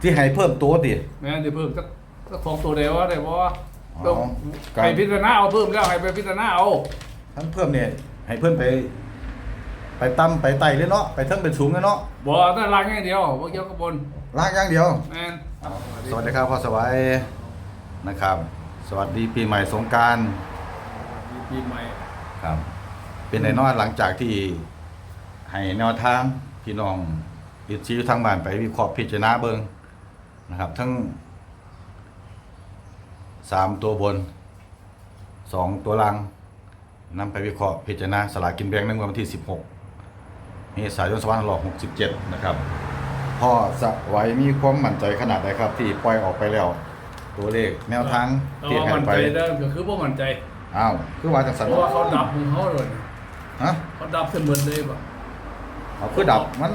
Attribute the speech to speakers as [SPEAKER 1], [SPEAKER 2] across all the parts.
[SPEAKER 1] ที่ให้เพิ่มตัวติ
[SPEAKER 2] แม่นสิเพิ่มสักสักสองตัวเดียวได้บ่
[SPEAKER 1] อ๋อ
[SPEAKER 2] ต้อง
[SPEAKER 1] ครับ
[SPEAKER 2] ให้พิจารณาเอาเพิ่มแล้วให้ไปพิจารณาเอา
[SPEAKER 1] ท่านเพิ่มเนี่ยให้เพิ่มไป ไปต่ำไปไต่เลยเนาะไปเทิงไปสูงเลยเนาะ
[SPEAKER 2] บ่แต่ล้างอย่างเดียวบ่เกี่ยวกับบน
[SPEAKER 1] ลากอย่างเดียว
[SPEAKER 2] แม่น
[SPEAKER 1] สวัสดีครับพ่อสวัยนะครับ สวัสดีปีใหม่สงกราร
[SPEAKER 2] มีปีใหม่
[SPEAKER 1] ครับ เป็นไอ้นอนหลังจากที่ให้แนวทางพี่น้องอิชีทางบ้านไปวิเคราะห์พิจารณาเบิง นะครับ ทั้งสามตัวบนสองตัวล่างนำไปวิเคราะห์พิจารณาสลากกินแบ่งในวันที่ 16เมษายน2567นะครับพ่อสวัยมีความมั่นใจขนาดใดครับ ที่ปล่อยออกไปแล้ว ตัวเลขแนวทาง
[SPEAKER 2] แต่
[SPEAKER 1] ที่
[SPEAKER 2] ว่า
[SPEAKER 1] ให้
[SPEAKER 2] มั่น
[SPEAKER 1] ไป
[SPEAKER 2] ใจเด้อก็คือบ่มั่นใจ
[SPEAKER 1] อ้าวคือว่าจังสัน
[SPEAKER 2] เพราะว่าเขาดับของเขาเลย
[SPEAKER 1] ฮะ
[SPEAKER 2] เขาดับเสมือนเลยบ่
[SPEAKER 1] เอาคือดับมัน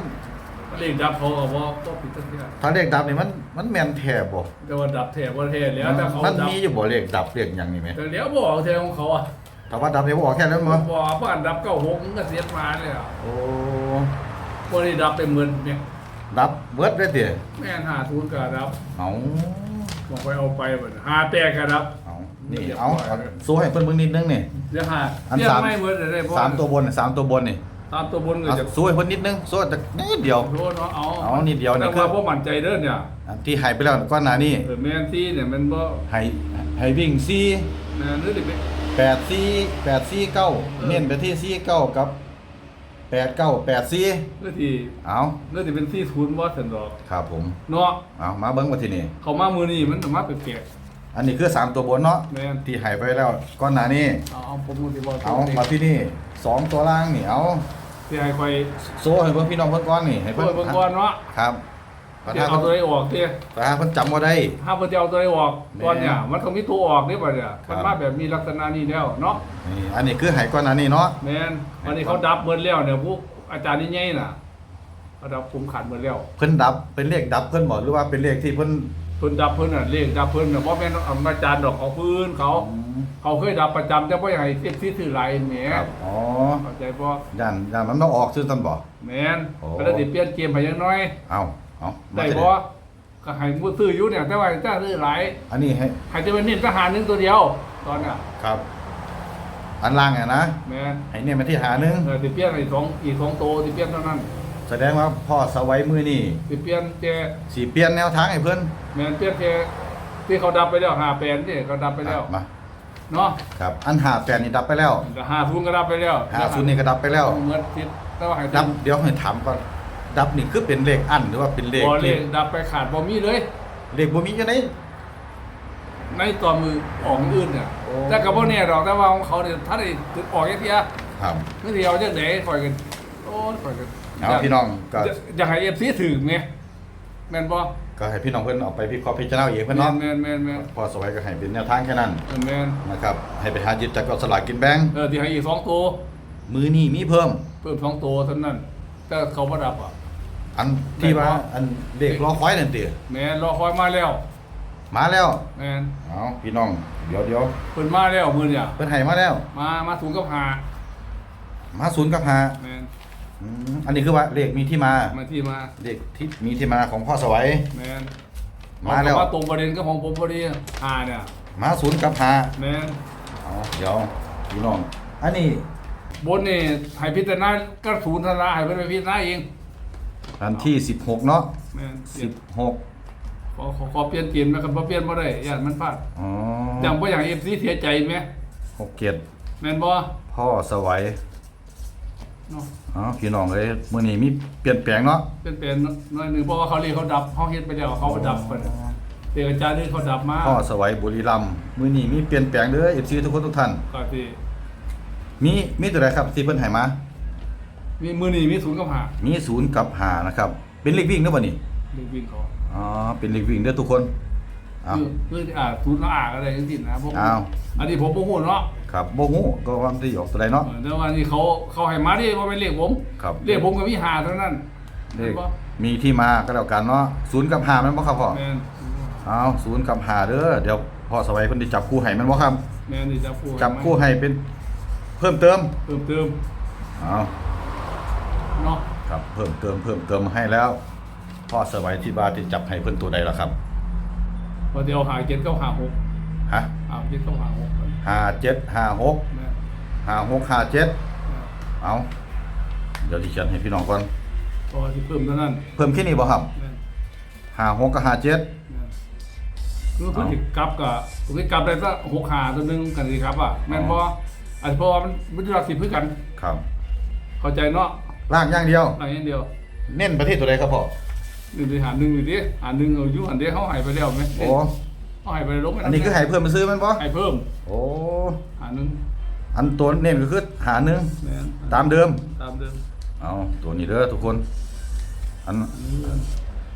[SPEAKER 2] เรียกดับเขาก็บ่ก็ผิดตั้งที่
[SPEAKER 1] ถ้าเลขดับนี่มันมันแม่นแท้บ่
[SPEAKER 2] แต่ว่าดับแท้บ่แท้แล้วแต่เขา
[SPEAKER 1] มัน
[SPEAKER 2] ดับ
[SPEAKER 1] มีอยู่บ่เลขดับเลขหยังนี่แหม
[SPEAKER 2] แต่แล้วบ่เอาแท้ของเขาอะ
[SPEAKER 1] ถ้าว่าดับนี่บ่ออกแค่นั้น
[SPEAKER 2] บ่
[SPEAKER 1] บ่
[SPEAKER 2] บ่บ้านดับ96มันก็เสียมาเลยอะ
[SPEAKER 1] โอ้
[SPEAKER 2] บ่ได้ดับเป็นหมื่นเนี่ย
[SPEAKER 1] ดับเบิดเลยติ
[SPEAKER 2] แม่น50ก็ดับ
[SPEAKER 1] เอา
[SPEAKER 2] บอกไปเอาไปบัด5แต่ก็ดับ
[SPEAKER 1] เอานี่เอาเอาสู้ให้เพิ่นเบิ่งนิดนึงนี่
[SPEAKER 2] เดี๋ยวหา
[SPEAKER 1] อัน
[SPEAKER 2] เรียก
[SPEAKER 1] สาม
[SPEAKER 2] ไม่เหมือนได้บ่
[SPEAKER 1] สามตัวบนน่ะสามตัวบนนี่
[SPEAKER 2] ตามตัวบนก็
[SPEAKER 1] เอา
[SPEAKER 2] จะ
[SPEAKER 1] สู้ให้เพิ่นนิดนึงสู้จักนิดเดียว
[SPEAKER 2] โทษเนาะเอา
[SPEAKER 1] เอานิดเดียวนี่
[SPEAKER 2] แต่
[SPEAKER 1] คือ
[SPEAKER 2] ว่าบ่มั่นใจเด้อเนี่ย
[SPEAKER 1] อันที่ให้ไปแล้วก่อนหน้านี้
[SPEAKER 2] เออแม่นที่เนี่ยมันบ่
[SPEAKER 1] ให้ให้วิ่ง4
[SPEAKER 2] แม่นหรือดิ
[SPEAKER 1] แปดสี่แปดสี่เก้าเน้นไปที่สี่เก้ากับแปดเก้าแปดสี่
[SPEAKER 2] หรือที่
[SPEAKER 1] เอา
[SPEAKER 2] หรือที่เป็นที่ศูนย์บ่ซั่นดอก
[SPEAKER 1] ครับผม
[SPEAKER 2] เนาะ
[SPEAKER 1] เอามาเบิ้งมาที่นี่
[SPEAKER 2] เขามามื้อนี้มันต้องมาแปลก
[SPEAKER 1] อันนี้คือสามตัวบนเนาะ
[SPEAKER 2] ๆแม่น
[SPEAKER 1] ที่ใหายไปแล้วก้อนหนานี้
[SPEAKER 2] เอาเอาผมสิบ่
[SPEAKER 1] เอามาที่นี่ สองตัวล่างนี่เอา
[SPEAKER 2] สิให้ค่อย
[SPEAKER 1] โซ่ให้เพิ่นพี่น้องเพิ่นก้อนนี่ให้
[SPEAKER 2] เปิ
[SPEAKER 1] เพิ่น
[SPEAKER 2] ดเบิ่งก่อนเนาะ
[SPEAKER 1] ครับประ
[SPEAKER 2] สิ
[SPEAKER 1] ธาน
[SPEAKER 2] เอาตัว
[SPEAKER 1] เพิ่น
[SPEAKER 2] ใดออกติ
[SPEAKER 1] ประธานเพิ่นจำบ่ได้
[SPEAKER 2] ถ้าเพิ่นจะเอาตัวใดออก
[SPEAKER 1] แม่น
[SPEAKER 2] ก่อนเนี่ยมันต้องมีตัวออกนี่บัดเนี่ย
[SPEAKER 1] ครั
[SPEAKER 2] มั
[SPEAKER 1] บ
[SPEAKER 2] นมาแบบมีลักษณะนี้แล้วเนาะ
[SPEAKER 1] นี่อันนี้คือใหายก้อนหนานี้เนาะ
[SPEAKER 2] แม่นวันนี้เขาดับเบิดแล้วเนี่ยพวกอาจารย์นี่ใหญ่น่ะเขาดับคุมขันเบิดแล้ว
[SPEAKER 1] เพิ่นดับเป็นเลขดับเพิ่นบอกหรือว่าเป็นเลขที่เพิ่น
[SPEAKER 2] เพิ่นดับเพิ่นน่ะเลขดับเพิ่นน่ะบ่แม่นอาจารย์ดอกเขาพื้นเขาเขาเคยดับประจำแต่บ่อยากให้เก็บที่ถือหลายแหม
[SPEAKER 1] ครับอ๋อ
[SPEAKER 2] เข้าใจบ่
[SPEAKER 1] ย่านย่านมันต้องออกซื่อซั่นบ่
[SPEAKER 2] แม่น
[SPEAKER 1] โอ้
[SPEAKER 2] ก็ได้สิเปลี่ยนเกมให้ยังน้อย
[SPEAKER 1] เอาเอามา
[SPEAKER 2] ได้
[SPEAKER 1] ที่
[SPEAKER 2] บ่
[SPEAKER 1] นี่
[SPEAKER 2] ก็ให้มูซื้ออยู่เนี่ยแต่ว่าจ้าซื้อหลาย
[SPEAKER 1] อันนี้ให้
[SPEAKER 2] ให้จะเป็นเน้นทหารหนึงตัวเดียว ตอนน่ะ
[SPEAKER 1] ครับ อันล่างอะนะ
[SPEAKER 2] แม่น
[SPEAKER 1] ให้เนี่ยมาที่หาหนึง
[SPEAKER 2] เออสิเปลี่ยนให้สองอีกสองโตวสิเปลี่ยนเท่านั้น
[SPEAKER 1] แสดงว่าพ่อสวัยมือนี่
[SPEAKER 2] สิเปลี่ยนแก
[SPEAKER 1] สีเปลี่ยนแนวทางให้เพื่อน
[SPEAKER 2] แม่นเปลี่ยนแกที่เขาดับไปแล้ว5แปลนนี่เขาดับไปแล้ว
[SPEAKER 1] มา
[SPEAKER 2] เนาะ
[SPEAKER 1] ครับอันหาแปดนี่ดับไปแล้ว
[SPEAKER 2] แต่5ทุนก็ดับไปแล้ว
[SPEAKER 1] หาศูนย์นี่ก็ดับไปแล้ว
[SPEAKER 2] เหมือนติดแต่ว่าให้
[SPEAKER 1] ดับเดี๋ยวให้ถามก่อนดับนี่คือเป็นเลขอันหรือว่าเป็นเลข
[SPEAKER 2] บ่เล
[SPEAKER 1] ที่
[SPEAKER 2] ขดับไปขาดบ่มีเลย
[SPEAKER 1] เลขบ่มีจังได๋
[SPEAKER 2] ในตัวมือออกอื่นเนี่ย
[SPEAKER 1] โอ้
[SPEAKER 2] แต่กับพวกเนี่ยหรอกแต่ว่าของเขาเนี่ยถ้าได้ถึงออกแค่เทีย
[SPEAKER 1] ครับ
[SPEAKER 2] นี่เดียวจะไหนคอยกันโอ้ยคอยกัน
[SPEAKER 1] เอาพี่น้องก็
[SPEAKER 2] อยากอยากให้เอฟซีถึงไงแม่นบ่
[SPEAKER 1] ก็ให้พี่น้องเพิ่นเอาไปพิเคราะห์พิจารณาเองเพิ่นเนาะ
[SPEAKER 2] แม่นแม่นแม่น
[SPEAKER 1] พ่อสวัยก็ให้เป็นแนวทางแค่นั้น
[SPEAKER 2] แม่นแม่น
[SPEAKER 1] นะครับให้ไปหายึดจากสลากกินแบ่ง
[SPEAKER 2] เออที่ให้อีกสองตัว
[SPEAKER 1] มือนี่มีเพิ่ม
[SPEAKER 2] เพิ่มสองตัวเท่านั้นแต่เขาบ่รับอะ
[SPEAKER 1] อันที่ว่า
[SPEAKER 2] ไหนวะ
[SPEAKER 1] อันเลขรอคอยนั่นติ
[SPEAKER 2] แม่นรอคอยมาแล้ว
[SPEAKER 1] มาแล้ว
[SPEAKER 2] แม่น
[SPEAKER 1] เอาพี่น้องเดี๋ยวเดี๋ยว
[SPEAKER 2] เพิ่นมาแล้วมื้อเนี่ย
[SPEAKER 1] เพิ่นให้มาแล้ว
[SPEAKER 2] มามาสูงกับหา
[SPEAKER 1] มาศูนย์กับหา
[SPEAKER 2] แม่น
[SPEAKER 1] อืมอันนี้คือว่าเลขมีที่มา
[SPEAKER 2] มาที่มา
[SPEAKER 1] เลขที่มีที่มาของพ่อสวัย
[SPEAKER 2] แม่น
[SPEAKER 1] มาแล้ว
[SPEAKER 2] เอตรงประเด็นก็ของผมพอดีหาเนี่ย
[SPEAKER 1] มาศูนย์กับหา
[SPEAKER 2] แม่น
[SPEAKER 1] เอาเดี๋ยวพี่น้อง อันนี้
[SPEAKER 2] บนนี่ให้พิจารณาก็ศูนย์ธนาให้เพิ่นไปพิจารณาเอง
[SPEAKER 1] อันที่16เนาะ
[SPEAKER 2] แม่นเปลี่ยน
[SPEAKER 1] 16
[SPEAKER 2] ขอขอขอเปลี่ยนเกมนะครับบ่เปลี่ยนบ่ได้ย่านมันพลาด
[SPEAKER 1] อ๋อ
[SPEAKER 2] อย่างบ่อย่าง FC เสียใจไหม
[SPEAKER 1] 6เกียรติ
[SPEAKER 2] แม่นบ่
[SPEAKER 1] พ่อสวัย
[SPEAKER 2] เนาะ
[SPEAKER 1] อ๋อพี่น้องเอ้ยมื้อนี้มีเปลี่ยนแปลงเนาะ
[SPEAKER 2] เป็นเป็นหน่อยหนึงเพราะว่าเขาเรียกเขาดับเฮาเฮ็ดไปแล้วเขาดับไปแล้วเด็กอาจารย์นี่เขาดับมา
[SPEAKER 1] พ่อสวัยบุรีรัมย์มื้อนี้มีเปลี่ยนแปลงเด้อ FC ทุกคนทุกท่าน
[SPEAKER 2] ก็ที่
[SPEAKER 1] มีมีตัวใดครับที่เพิ่นให้มา
[SPEAKER 2] มีมือนี่มีศูนย์กับหา
[SPEAKER 1] มีศูนย์กับหานะครับ เป็นเลขวิ่งเด้อบ่นี่
[SPEAKER 2] ดึงวิ่งเขา
[SPEAKER 1] อ๋อ เป็นเลขวิ่งเด้อทุกคนอ้าว
[SPEAKER 2] คือคืออ่าศูนย์กับอ่าอะไรจังซี่นะผม
[SPEAKER 1] อ้าว
[SPEAKER 2] อันนี้ผมบ่ฮู้เนาะ
[SPEAKER 1] ครับบ่ฮู้ก็ว่ามันสิออกตัวใดเนาะ
[SPEAKER 2] เออแต่ว่านี่เขาเขาให้มาดิบ่แม่นเรียกผม
[SPEAKER 1] ครับ
[SPEAKER 2] เรียกผมก็มีหาเท่านั้น
[SPEAKER 1] เลข
[SPEAKER 2] ห็นบ่
[SPEAKER 1] มีที่มาก็แล้วกันเนาะศูนย์กับหาแมันบ่ครับพ่อ
[SPEAKER 2] แม่น
[SPEAKER 1] เอาศูนย์กับหาเด้อเดี๋ยวพ่อสวัยเพิ่นสิจับคู่ให้แมันบ่ครับ
[SPEAKER 2] แม่นนี่จะพูด
[SPEAKER 1] จับคู่ให้เป็นเพิ่มเติม
[SPEAKER 2] เพิ่มเติม
[SPEAKER 1] เอา
[SPEAKER 2] เนาะ
[SPEAKER 1] ครับเพิ่มเติมเพิ่มเติมให้แล้ว พ่อสวัยที่บาที่จับให้เพิ่นตัวใดล่ะครับ
[SPEAKER 2] พอเดียวหาเจ็ดเก้าหาหก
[SPEAKER 1] ฮะ
[SPEAKER 2] หาเจ็ดเก้าหาหก
[SPEAKER 1] ห้าเจ็ดห้าหก
[SPEAKER 2] แม่น
[SPEAKER 1] ห้าหกห้าเจ็ด
[SPEAKER 2] แม่น
[SPEAKER 1] เอาเดี๋ยวที่เขียนให้พี่น้องก่อน
[SPEAKER 2] พอที่เพิ่มเท่านั้น
[SPEAKER 1] เพิ่มแค่นี้บ่ครับ
[SPEAKER 2] แม่น
[SPEAKER 1] ห้าหกกับห้าเจ็ด
[SPEAKER 2] แม่นคือเพิ่นสิกลับกับผมสิกลับได้สักหกหาตัวหนึงกันสิครับอะแม่นบ่อันเพราะว่ามันมันอยู่หลักสิบคือกัน
[SPEAKER 1] ครับ
[SPEAKER 2] เข้าใจเนาะ
[SPEAKER 1] ล่างอย่างเดียว
[SPEAKER 2] หลังอย่างเดียว
[SPEAKER 1] เน้นประเทศตัวใดครับพ่อ
[SPEAKER 2] หนึ่งไปหาหนึ่งอยู่ดิหาหนึ่งเอาอยู่หันเดียวเขาใหายไปแล้วไหม
[SPEAKER 1] โอ้
[SPEAKER 2] เขาใหายไปลบไป
[SPEAKER 1] อันนี้คือให้เพิ่มมาซื้อแมันบ่
[SPEAKER 2] ใหายเพิ่ม
[SPEAKER 1] โอ้
[SPEAKER 2] หาหนึ่ง
[SPEAKER 1] อันตัวเน้นก็คือหาหนึ่ง
[SPEAKER 2] แม่น
[SPEAKER 1] ตามเดิม
[SPEAKER 2] ตามเดิม
[SPEAKER 1] เอาตัวนี้เด้อทุกคน อัน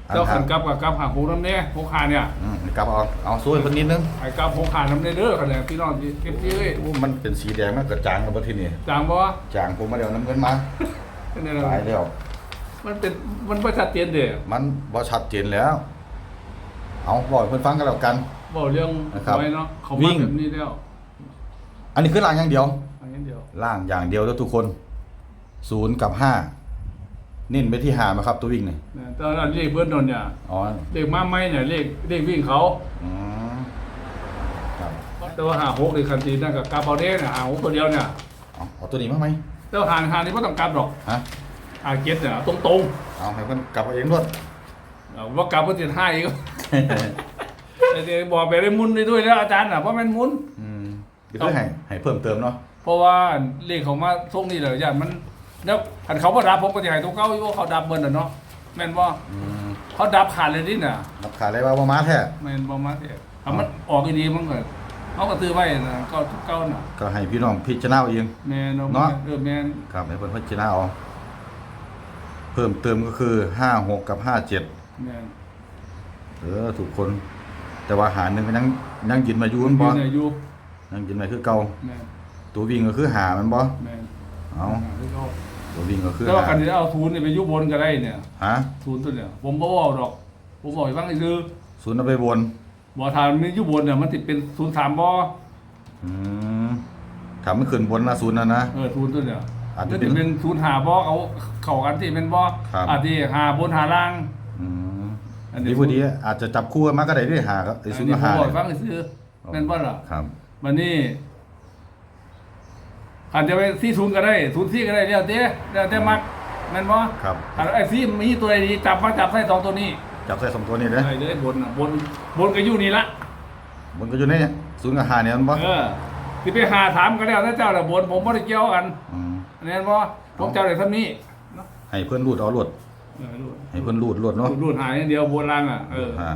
[SPEAKER 1] อัน
[SPEAKER 2] เจ้า
[SPEAKER 1] หา
[SPEAKER 2] ขันกลับกับกลับหาหกน้ำเน่หกหาเนี่ย
[SPEAKER 1] อืมกลับเอาเอาสู้ให้เพิ่นนิดนึง
[SPEAKER 2] ไอ้กลับหกหาน้ำเน่เด้อคะแนนพี่น้องเก็บที่เอ้ย
[SPEAKER 1] โอ้มันเป็นสีแดงมันกระจางกันบ่ทีนี้
[SPEAKER 2] จางบ่
[SPEAKER 1] จางผมมาเดี๋ยวน้ำเงินมา
[SPEAKER 2] เป็นไง
[SPEAKER 1] ตายแล้ว
[SPEAKER 2] มันเป็นมันประชัดเจนเด้อ
[SPEAKER 1] มันบ่ชัดเจนแล้ว เอาบอกให้เพิ่นฟังกันแล้วกัน
[SPEAKER 2] บอกเรื่อง
[SPEAKER 1] นะครับ
[SPEAKER 2] ไว้เนาะเขา
[SPEAKER 1] วิ่
[SPEAKER 2] มาง แบบนี้แล้ว
[SPEAKER 1] อันนี้คือล่างอย่างเดียว
[SPEAKER 2] อันนี้เดียว
[SPEAKER 1] ล่างอย่างเดียวแล้วทุกคนศูนย์กับห้าเน้นไปที่หามาครับ ตัววิ่งนี่
[SPEAKER 2] นะแต่อันเลขเพื่อนนนเนี่ย
[SPEAKER 1] อ๋อ
[SPEAKER 2] เลขมาไม่เนี่ยเลขเลขวิ่งเขา
[SPEAKER 1] อืมครับ
[SPEAKER 2] แต่ว่าหาหกในคันตีนั่นกับกาเปาเด้เนี่ยหาหกตัวเดียวเนี่ย
[SPEAKER 1] เอาเอาตัวนี้มาไหม
[SPEAKER 2] แต่ว่าหาหานี่ไม่ต้องกลับหรอก
[SPEAKER 1] ฮะ
[SPEAKER 2] หาเก็ตเนี่ยตรงตรง
[SPEAKER 1] เอาให้เพิ่นกลับเอาเองด้วย
[SPEAKER 2] ๆเอาว่ากลับเพื่อจะให้อีกแต่ เดี๋ยวบอกไปได้มุนได้ด้วยแล้วอาจารย์น่ะเพราะมันมุน
[SPEAKER 1] อืมเดี๋ยวให้ให้เพิ่มเติมเนาะ
[SPEAKER 2] เพราะว่าเลขเขามาส่งนี่เลยอย่างมันแล้วคันเขาบ่ดับผมก็จะให้ตัวเก้าอยู่ว่าเขาดับเบิ้ลน่ะเนาะแม่นบ่
[SPEAKER 1] อืม
[SPEAKER 2] เขาดับขาดเลยนี่น่ะ
[SPEAKER 1] รับขายได้ว่าบ่มาแท้
[SPEAKER 2] แม่นบ่มาเด้ถ้ามันออกดีๆมันก็เขาก็ตื้อไว้น่ะเก้าเก้าน่ะ
[SPEAKER 1] ก็ให้พี่น้องพิจารณาเอาเอง
[SPEAKER 2] แม่น
[SPEAKER 1] เนาะ
[SPEAKER 2] เออแม่น
[SPEAKER 1] ครับให้เพิ่นพิจารณาเอาเพิ่มเติมก็คือห้าหกกับห้าเจ็ด
[SPEAKER 2] แม่น
[SPEAKER 1] เออทุกคน แต่ว่าหาหนึ่งก็ยังยังยืนมาอยู่มันบ่
[SPEAKER 2] อยู่เนี่ยอยู่
[SPEAKER 1] ยังยืนมาคือเก่า
[SPEAKER 2] แม่น
[SPEAKER 1] ตัววิ่งก็คือหามันบ่
[SPEAKER 2] แม่น
[SPEAKER 1] เอา
[SPEAKER 2] คือเขา
[SPEAKER 1] ตัววิ่งก็คือ
[SPEAKER 2] แต่ว่า
[SPEAKER 1] หา
[SPEAKER 2] คันที่เอาทุนนี่ไปอยู่บนก็ได้เนี่ย
[SPEAKER 1] ฮะ
[SPEAKER 2] ทุนตัวเนี่ยผมบ่เว้าดอก ผมบอกให้ฟังซื่อ
[SPEAKER 1] ศูนย์เอาไปบน
[SPEAKER 2] บ่ทานมันอยู่บนเนี่ยมันสิเป็น03บ่
[SPEAKER 1] อืมถามมันขึ้นบนนะศูนย์นะนะ
[SPEAKER 2] เออทุนตัวเนี่ย
[SPEAKER 1] อาจจะ
[SPEAKER 2] มัน
[SPEAKER 1] เป็
[SPEAKER 2] สิ
[SPEAKER 1] น
[SPEAKER 2] เป็น05บ่เอาเข้ากันที่เป็นบ่
[SPEAKER 1] ครับ
[SPEAKER 2] อาจสิหาบนหาล่าง
[SPEAKER 1] อืม
[SPEAKER 2] อั นนี้
[SPEAKER 1] ดีพอดีอาจจะจับคู่กันมาก็ได้ด้วยหาครับไอ้
[SPEAKER 2] อั
[SPEAKER 1] ศู
[SPEAKER 2] น
[SPEAKER 1] นย์
[SPEAKER 2] นี้
[SPEAKER 1] กับ
[SPEAKER 2] ผม
[SPEAKER 1] หา
[SPEAKER 2] บอก
[SPEAKER 1] เนี่ย
[SPEAKER 2] ฟังซื่อแม่นบ่ล่ะ
[SPEAKER 1] ครับ
[SPEAKER 2] บัดนี้อาจจะไปที่ศูนย์ก็ได้ศูนย์ที่ก็ได้แล้วแต่แล้วแต่มักแม่นบ่
[SPEAKER 1] ครับ
[SPEAKER 2] อันไอ้ที่มีตัวใดดีจับมาจับใส่สองตัวนี้
[SPEAKER 1] จับใส่สองตัวนี้เลย
[SPEAKER 2] ได้เลยบนน่ะบนบนก็อยู่นี่ละ
[SPEAKER 1] บนก็อยู่ในเนี่ยศูนย์กับหาเนี่ยมันบ่
[SPEAKER 2] เออที่ไปหาถามก็แล้วถ้าเจ้าละบนผมบ่ได้เกี่ยวกัน
[SPEAKER 1] อืม
[SPEAKER 2] อันนี้บ่ผมเจ้าได้เท่านี้เนาะ
[SPEAKER 1] ให้เพื่อนรูดเอารวด
[SPEAKER 2] เออรูด
[SPEAKER 1] ให้เพื่อนรูดรวดเนาะ
[SPEAKER 2] รูดหาอย่างเดียวบนล่างอะเออ
[SPEAKER 1] อ่า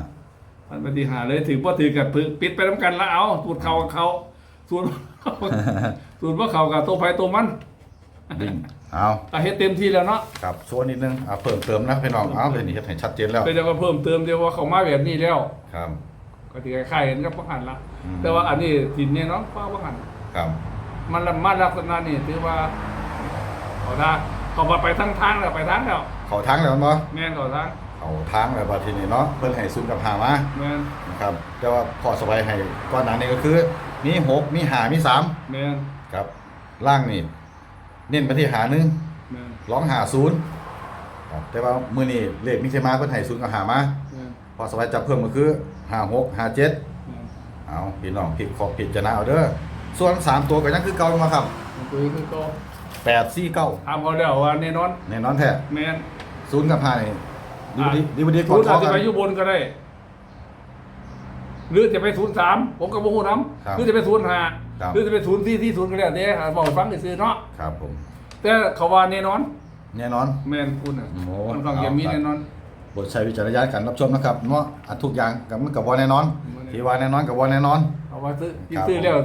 [SPEAKER 2] มันปฏิหารเลยถือบ่ถือกับปิดไปนํกันละเอาสูตรเขากับเขาสูตรสูตรบ่เขากับตัวไผตัวมัน
[SPEAKER 1] วิ่งเอา
[SPEAKER 2] ก็เฮ็ดเต็มที่แล้วเนาะ
[SPEAKER 1] ครับโชว์นิดนึงเอาเพิ่มเติมนะพี่น้องเอาเลยนี่เฮ็ดให้ชัดเจนแล้ว
[SPEAKER 2] แต่จะมาเพิ่มเติมเดียวว่าเขามาแบบนี้แล้ว
[SPEAKER 1] ครับ
[SPEAKER 2] ก็ที่คล้ายๆกันกับบ่หันละ
[SPEAKER 1] อืม
[SPEAKER 2] แต่ว่าอันนี้สินเนี่ยเนาะป้าบ่หัน
[SPEAKER 1] ครับ
[SPEAKER 2] มันละมาลักษณะนี่ถือว่าเขาทางเขาไปทางทางแล้วไปทางแล้ว
[SPEAKER 1] เขาทางแล้วมั้ง
[SPEAKER 2] แม่นเขาทาง
[SPEAKER 1] เขาทางแล้วบัดทีนี้เนาะเพิ่นให้ศูนย์กับหามา
[SPEAKER 2] แม่น
[SPEAKER 1] นะครับแต่ว่าพอสบายให้ก้อนหนั้นนี่ก็คือมีหกมีหามีสาม
[SPEAKER 2] แม่น
[SPEAKER 1] ครับล่างนี่เน้นไปที่หาหนึ่ง
[SPEAKER 2] แม่น
[SPEAKER 1] ร้องหาศูนย์ครับแต่ว่ามื้อนี้เลขมิใช่มาเพิ่นให้ศูนย์กับหามา
[SPEAKER 2] แม่น
[SPEAKER 1] พอสบายจับเพิ่มก็คือหาหกหาเจ็ด
[SPEAKER 2] แม่น
[SPEAKER 1] เอาพี่น้องผิดขอบผิดจะนะเอาเด้อส่วนสามตัวก็ยังคือเก่ามาครับ
[SPEAKER 2] มันคือคือก็
[SPEAKER 1] แปดสี่เก้า
[SPEAKER 2] ถามเขาแล้วว่าแน่นอน
[SPEAKER 1] แน่นอนแท้
[SPEAKER 2] แม่น
[SPEAKER 1] ศูนย์กับห้านี่ดีบดีดีบดีก
[SPEAKER 2] ศู
[SPEAKER 1] ด
[SPEAKER 2] นย์
[SPEAKER 1] คอ
[SPEAKER 2] อาจจะ
[SPEAKER 1] กัน
[SPEAKER 2] ไปอยู่บนก็ได้ หรือจะไปศูนย์สามผมก็บ่ฮู้นํ
[SPEAKER 1] ครับ
[SPEAKER 2] หรือจะไปศูนย์ห้า
[SPEAKER 1] ครับ
[SPEAKER 2] หรือจะไปศูนย์ที่ที่ศูนย์ก็แล้วแต่บอกให้ฟังซื่อๆเนาะ
[SPEAKER 1] ครับผม
[SPEAKER 2] แต่เขาว่าแน่นอน
[SPEAKER 1] แน่นอน
[SPEAKER 2] แม่นคุณน่ะ
[SPEAKER 1] โอ้
[SPEAKER 2] มันฟังจะมี
[SPEAKER 1] ครับ
[SPEAKER 2] แน่นอน
[SPEAKER 1] บทใช้วิจารณญาณการรับชมนะครับเนาะอันทุกอย่างกับมันกับวอแน่นอน
[SPEAKER 2] บ่แน่
[SPEAKER 1] ที่ว่าแน่นอนกับวอแน่นอน
[SPEAKER 2] เอาว่าซื้อกิน
[SPEAKER 1] ครับ
[SPEAKER 2] ซื้อแล้ว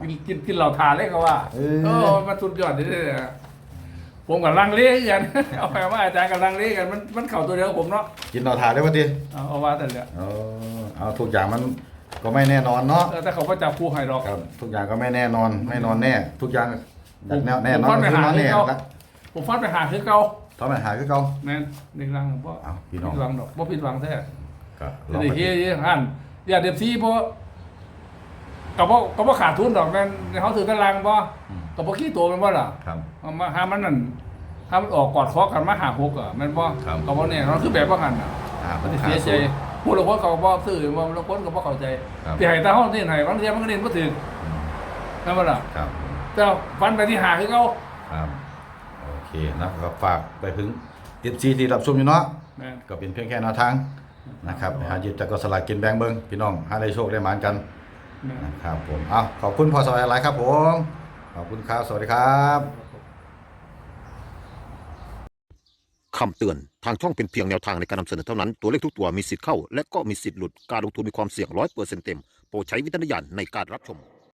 [SPEAKER 2] กินกินกินเหล่าทานเลยเขาว่า
[SPEAKER 1] เออ
[SPEAKER 2] เออมันสุดยอดเลยเนี่ยผมกับลังเลกัน เอาไปว่าอาจารย์กับลังเลกันมันมันเข่าตัวเดียวกับผมเนาะ
[SPEAKER 1] กินเราทานได้ปะที
[SPEAKER 2] เอาเอาว่าแต่เนี่ย
[SPEAKER 1] เออเอาทุกอย่างมันก็ไม่แน่นอนเนาะ
[SPEAKER 2] เออแต่เขาก็จับคู่ให้ดอก
[SPEAKER 1] ครับทุกอย่างก็ไม่แน่นอนไม่นอนแน่ ทุกอย่างอยากแน่
[SPEAKER 2] ผม
[SPEAKER 1] แน่นอน
[SPEAKER 2] ผม
[SPEAKER 1] ก็
[SPEAKER 2] ไป
[SPEAKER 1] คือ
[SPEAKER 2] หาน
[SPEAKER 1] อนแน่
[SPEAKER 2] ให้เขา
[SPEAKER 1] นะ
[SPEAKER 2] ผมฟันไปหาคือเก่า
[SPEAKER 1] ทำไมหาคือเก่า
[SPEAKER 2] แม่นหนึ่งรังผมว่า
[SPEAKER 1] เอาพี่น้อง
[SPEAKER 2] ผิดหวังดอกบ่ผิดหวังแท้
[SPEAKER 1] ก็ล
[SPEAKER 2] จะ
[SPEAKER 1] อง
[SPEAKER 2] ได้
[SPEAKER 1] ไป
[SPEAKER 2] เฮียเฮียหันอย่าเด็บซีเพราะ ก็บ่ก็บ่ขาดทุนดอกแม่นเขาถือตารางบ่
[SPEAKER 1] อืม
[SPEAKER 2] ก็บ่ขี้ตัวแม่นบ่ล่ะ
[SPEAKER 1] ครับ
[SPEAKER 2] เอามาหามันนั่นถ้ามันออกกอดคอกันมาหาหกอะแมันบ่
[SPEAKER 1] ครับ
[SPEAKER 2] เขาบ่แน่นอนคือแบบว่าหันอะ
[SPEAKER 1] อ่า
[SPEAKER 2] มันสิ
[SPEAKER 1] หา
[SPEAKER 2] เสียใจ
[SPEAKER 1] ศูนย์
[SPEAKER 2] ผู้ละคนเขาบ่ซื้อว่าละคนก็บ่เข้าใจ
[SPEAKER 1] ครับ
[SPEAKER 2] ที่ให้ตาห้องที่ไหนบางทีมันก็เรียนบ่ถึงนั่นบ่ล่ะ
[SPEAKER 1] ครับ
[SPEAKER 2] แต่ฟันไปที่หาคือเขา
[SPEAKER 1] ครับโอเคนะครับฝากไปถึงเอฟซีที่รับชมอยู่เนาะ
[SPEAKER 2] แม่น
[SPEAKER 1] ก็เป็นเพียงแค่แนวทางนะครับหาหยิบจากก็สลากกินแบงเบิ้งพี่น้องหาได้โชคได้หมานกัน
[SPEAKER 2] แม่น
[SPEAKER 1] นะครับผมเอาขอบคุณพอสวัยหลายครับผม ขอบคุณครับ สวัสดีครับ
[SPEAKER 3] คำเตือน ทางช่องเป็นเพียงแนวทางในการนำเสนอเท่านั้น ตัวเลขทุกตัวมีสิทธิ์เข้า และก็มีสิทธิ์หลุด การลงทุนมีความเสี่ยงร้อยเปอร์เซ็นต์เต็ม โปรดใช้วิจารณญาณในการรับชม